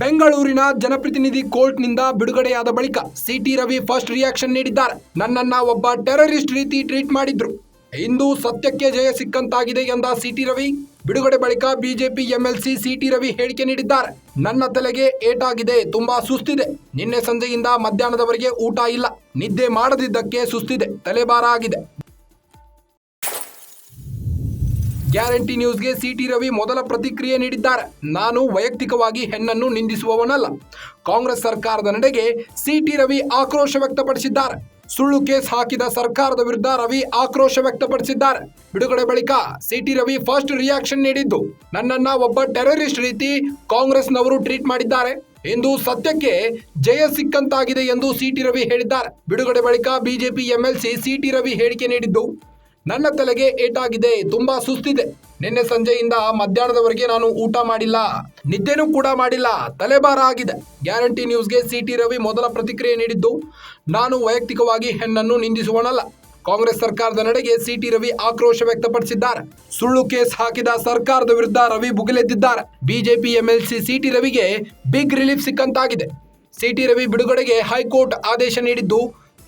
ಬೆಂಗಳೂರಿನ ಜನಪ್ರತಿನಿಧಿ ಕೋರ್ಟ್ನಿಂದ ಬಿಡುಗಡೆಯಾದ ಬಳಿಕ ಸಿಟಿ ರವಿ ಫಸ್ಟ್ ರಿಯಾಕ್ಷನ್ ನೀಡಿದ್ದಾರೆ. ನನ್ನನ್ನ ಒಬ್ಬ ಟೆರರಿಸ್ಟ್ ರೀತಿ ಟ್ರೀಟ್ ಮಾಡಿದ್ರು. ಇಂದು ಸತ್ಯಕ್ಕೆ ಜಯ ಸಿಕ್ಕಂತಾಗಿದೆ ಎಂದ ಸಿಟಿ ರವಿ. ಬಿಡುಗಡೆ ಬಳಿಕ ಬಿಜೆಪಿ ಎಂಎಲ್ಸಿ ಸಿಟಿ ರವಿ ಹೇಳಿಕೆ ನೀಡಿದ್ದಾರೆ. ನನ್ನ ತಲೆಗೆ ಏಟಾಗಿದೆ, ತುಂಬಾ ಸುಸ್ತಿದೆ. ನಿನ್ನೆ ಸಂಜೆಯಿಂದ ಮಧ್ಯಾಹ್ನದವರೆಗೆ ಊಟ ಇಲ್ಲ. ನಿದ್ದೆ ಮಾಡದಿದ್ದಕ್ಕೆ ಸುಸ್ತಿದೆ, ತಲೆಭಾರ ಆಗಿದೆ. ಗ್ಯಾರಂಟಿ ನ್ಯೂಸ್ಗೆ ಸಿಟಿ ರವಿ ಮೊದಲ ಪ್ರತಿಕ್ರಿಯೆ ನೀಡಿದ್ದಾರೆ. ನಾನು ವೈಯಕ್ತಿಕವಾಗಿ ಹೆಣ್ಣನ್ನು ನಿಂದಿಸುವವನಲ್ಲ. ಕಾಂಗ್ರೆಸ್ ಸರ್ಕಾರದ ನಡೆಗೆ ಸಿಟಿ ರವಿ ಆಕ್ರೋಶ ವ್ಯಕ್ತಪಡಿಸಿದ್ದಾರೆ. ಸುಳ್ಳು ಕೇಸ್ ಹಾಕಿದ ಸರ್ಕಾರದ ವಿರುದ್ಧ ರವಿ ಆಕ್ರೋಶ ವ್ಯಕ್ತಪಡಿಸಿದ್ದಾರೆ. ಬಿಡುಗಡೆ ಬಳಿಕ ಸಿಟಿ ರವಿ ಫಸ್ಟ್ ರಿಯಾಕ್ಷನ್ ನೀಡಿದ್ದು, ನನ್ನನ್ನ ಒಬ್ಬ ಟೆರರಿಸ್ಟ್ ರೀತಿ ಕಾಂಗ್ರೆಸ್ನವರು ಟ್ರೀಟ್ ಮಾಡಿದ್ದಾರೆ. ಎಂದು ಸತ್ಯಕ್ಕೆ ಜಯ ಸಿಕ್ಕಂತಾಗಿದೆ ಎಂದು ಸಿಟಿ ರವಿ ಹೇಳಿದ್ದಾರೆ. ಬಿಡುಗಡೆ ಬಳಿಕ ಬಿಜೆಪಿ ಎಂಎಲ್ಸಿ ಸಿಟಿ ರವಿ ಹೇಳಿಕೆ ನೀಡಿದ್ದು ನನ್ನ ತಲೆಗೆ ಏಟಾಗಿದೆ, ತುಂಬಾ ಸುಸ್ತಿದೆ. ನಿನ್ನೆ ಸಂಜೆಯಿಂದ ಮಧ್ಯಾಹ್ನದವರೆಗೆ ನಾನು ಊಟ ಮಾಡಿಲ್ಲ, ನಿದ್ದೆನೂ ಕೂಡ ಮಾಡಿಲ್ಲ, ತಲೆಭಾರ ಆಗಿದೆ. ಗ್ಯಾರಂಟಿ ನ್ಯೂಸ್ಗೆ ಸಿ ಟಿ ರವಿ ಮೊದಲ ಪ್ರತಿಕ್ರಿಯೆ ನೀಡಿದ್ದು, ನಾನು ವೈಯಕ್ತಿಕವಾಗಿ ಹೆಣ್ಣನ್ನು ನಿಂದಿಸುವನಲ್ಲ. ಕಾಂಗ್ರೆಸ್ ಸರ್ಕಾರದ ನಡೆಗೆ ಸಿ ಟಿ ರವಿ ಆಕ್ರೋಶ ವ್ಯಕ್ತಪಡಿಸಿದ್ದಾರೆ. ಸುಳ್ಳು ಕೇಸ್ ಹಾಕಿದ ಸರ್ಕಾರದ ವಿರುದ್ಧ ರವಿ ಬುಗಿಲೆದ್ದಿದ್ದಾರೆ. ಬಿಜೆಪಿ ಎಂಎಲ್ಸಿ ಸಿಟಿ ರವಿಗೆ ಬಿಗ್ ರಿಲೀಫ್ ಸಿಕ್ಕಂತಾಗಿದೆ. ಸಿ ಟಿ ರವಿ ಬಿಡುಗಡೆಗೆ ಹೈಕೋರ್ಟ್ ಆದೇಶ ನೀಡಿದ್ದು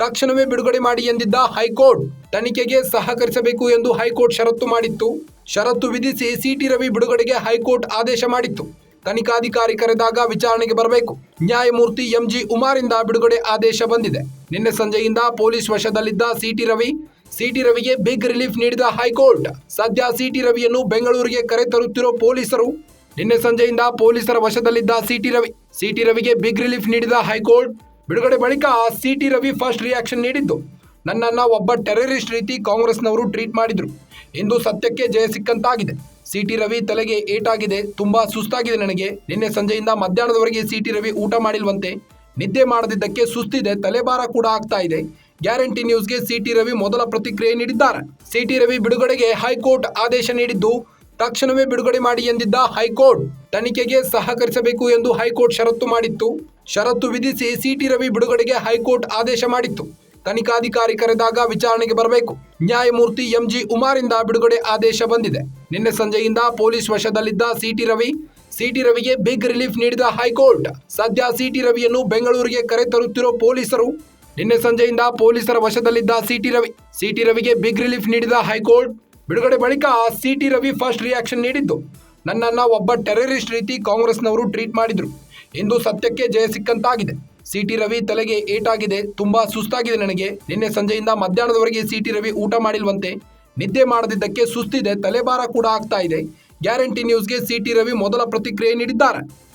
ತಕ್ಷಣವೇ ಬಿಡುಗಡೆ ಮಾಡಿ ಎಂದಿದ್ದ ಹೈಕೋರ್ಟ್ ತನಿಖೆಗೆ ಸಹಕರಿಸಬೇಕು ಎಂದು ಹೈಕೋರ್ಟ್ ಷರತ್ತು ಮಾಡಿತ್ತು. ಷರತ್ತು ವಿಧಿಸಿ ಸಿಟಿ ರವಿ ಬಿಡುಗಡೆಗೆ ಹೈಕೋರ್ಟ್ ಆದೇಶ ಮಾಡಿತ್ತು. ತನಿಖಾಧಿಕಾರಿ ಕರೆದಾಗ ವಿಚಾರಣೆಗೆ ಬರಬೇಕು. ನ್ಯಾಯಮೂರ್ತಿ ಎಂಜಿ ಉಮಾರಿಂದ ಬಿಡುಗಡೆ ಆದೇಶ ಬಂದಿದೆ. ನಿನ್ನೆ ಸಂಜೆಯಿಂದ police ವಶದಲ್ಲಿದ್ದ C T Ravi, C T ರವಿಗೆ big relief ನೀಡಿದ ಹೈಕೋರ್ಟ್. ಸದ್ಯ ಸಿಟಿ ರವಿಯನ್ನು ಬೆಂಗಳೂರಿಗೆ ಕರೆ ತರುತ್ತಿರುವ ಪೊಲೀಸರು, ನಿನ್ನೆ ಸಂಜೆಯಿಂದ ಪೊಲೀಸರ ವಶದಲ್ಲಿದ್ದ C T Ravi, C T ರವಿಗೆ big relief ನೀಡಿದ ಹೈಕೋರ್ಟ್ ಬಿಡುಗಡೆ ಬಳಿಕ C T Ravi first reaction ನೀಡಿದ್ದು. ನನ್ನನ್ನು ಒಬ್ಬ ಟೆರರಿಸ್ಟ್ ರೀತಿ ಕಾಂಗ್ರೆಸ್ನವರು ಟ್ರೀಟ್ ಮಾಡಿದರು. ಇಂದು ಸತ್ಯಕ್ಕೆ ಜಯ ಸಿಕ್ಕಂತಾಗಿದೆ. ಸಿ ಟಿ ರವಿ ತಲೆಗೆ ಏಟಾಗಿದೆ, ತುಂಬಾ ಸುಸ್ತಾಗಿದೆ ನನಗೆ. ನಿನ್ನೆ ಸಂಜೆಯಿಂದ ಮಧ್ಯಾಹ್ನದವರೆಗೆ ಸಿ ಟಿ ರವಿ ಊಟ ಮಾಡಿಲ್ವಂತೆ. ನಿದ್ದೆ ಮಾಡದಿದ್ದಕ್ಕೆ ಸುಸ್ತಿದೆ, ತಲೆಭಾರ ಕೂಡ ಆಗ್ತಾ ಇದೆ. ಗ್ಯಾರಂಟಿ ನ್ಯೂಸ್ಗೆ ಸಿ ಟಿ ರವಿ ಮೊದಲ ಪ್ರತಿಕ್ರಿಯೆ ನೀಡಿದ್ದಾರೆ. ಸಿ ಟಿ ರವಿ ಬಿಡುಗಡೆಗೆ ಹೈಕೋರ್ಟ್ ಆದೇಶ ನೀಡಿದ್ದು, ತಕ್ಷಣವೇ ಬಿಡುಗಡೆ ಮಾಡಿ ಎಂದಿದ್ದ ಹೈಕೋರ್ಟ್ ತನಿಖೆಗೆ ಸಹಕರಿಸಬೇಕು ಎಂದು ಹೈಕೋರ್ಟ್ ಷರತ್ತು ಮಾಡಿತ್ತು. ಷರತ್ತು ವಿಧಿಸಿ ಸಿಟಿ ರವಿ ಬಿಡುಗಡೆಗೆ ಹೈಕೋರ್ಟ್ ಆದೇಶ ಮಾಡಿತ್ತು. ತನಿಖಾಧಿಕಾರಿ ಕರೆದಾಗ ವಿಚಾರಣೆಗೆ ಬರಬೇಕು. ನ್ಯಾಯಮೂರ್ತಿ ಎಂಜಿ ಉಮಾರಿಂದ ಬಿಡುಗಡೆ ಆದೇಶ ಬಂದಿದೆ. ನಿನ್ನೆ ಸಂಜೆಯಿಂದ police ವಶದಲ್ಲಿದ್ದ C T Ravi, C T ರವಿಗೆ big relief ನೀಡಿದ ಹೈಕೋರ್ಟ್. ಸದ್ಯ ಸಿಟಿ ರವಿಯನ್ನು ಬೆಂಗಳೂರಿಗೆ ಕರೆ ತರುತ್ತಿರೋ ಪೊಲೀಸರು, ನಿನ್ನೆ ಸಂಜೆಯಿಂದ ಪೊಲೀಸರ ವಶದಲ್ಲಿದ್ದ C T Ravi, C T ರವಿಗೆ big relief ನೀಡಿದ ಹೈಕೋರ್ಟ್ ಬಿಡುಗಡೆ ಬಳಿಕ ಸಿಟಿ ರವಿ ಫಸ್ಟ್ ರಿಯಾಕ್ಷನ್ ನೀಡಿದ್ದು. ನನ್ನನ್ನ ಒಬ್ಬ ಟೆರರಿಸ್ಟ್ ರೀತಿ ಕಾಂಗ್ರೆಸ್ನವರು ಟ್ರೀಟ್ ಮಾಡಿದ್ರು. ಇಂದು ಸತ್ಯಕ್ಕೆ ಜಯ ಸಿಕ್ಕಂತಾಗಿದೆ. ಸಿಟಿ ರವಿ ತಲೆಗೆ ಏಟಾಗಿದೆ. ತುಂಬಾ ಸುಸ್ತಾಗಿದೆ ನನಗೆ. ನಿನ್ನೆ ಸಂಜೆಯಿಂದ ಮಧ್ಯಾಹ್ನದವರೆಗೆ ಸಿಟಿ ರವಿ ಊಟ ಮಾಡಿಲ್ವಂತೆ. ನಿದ್ದೆ ಮಾಡದಿದ್ದಕ್ಕೆ ಸುಸ್ತಿದೆ. ತಲೆಭಾರ ಕೂಡ ಆಗ್ತಾ ಇದೆ. ಗ್ಯಾರಂಟಿ ನ್ಯೂಸ್ಗೆ ಸಿಟಿ ರವಿ ಮೊದಲ ಪ್ರತಿಕ್ರಿಯೆ ನೀಡಿದ್ದಾರೆ.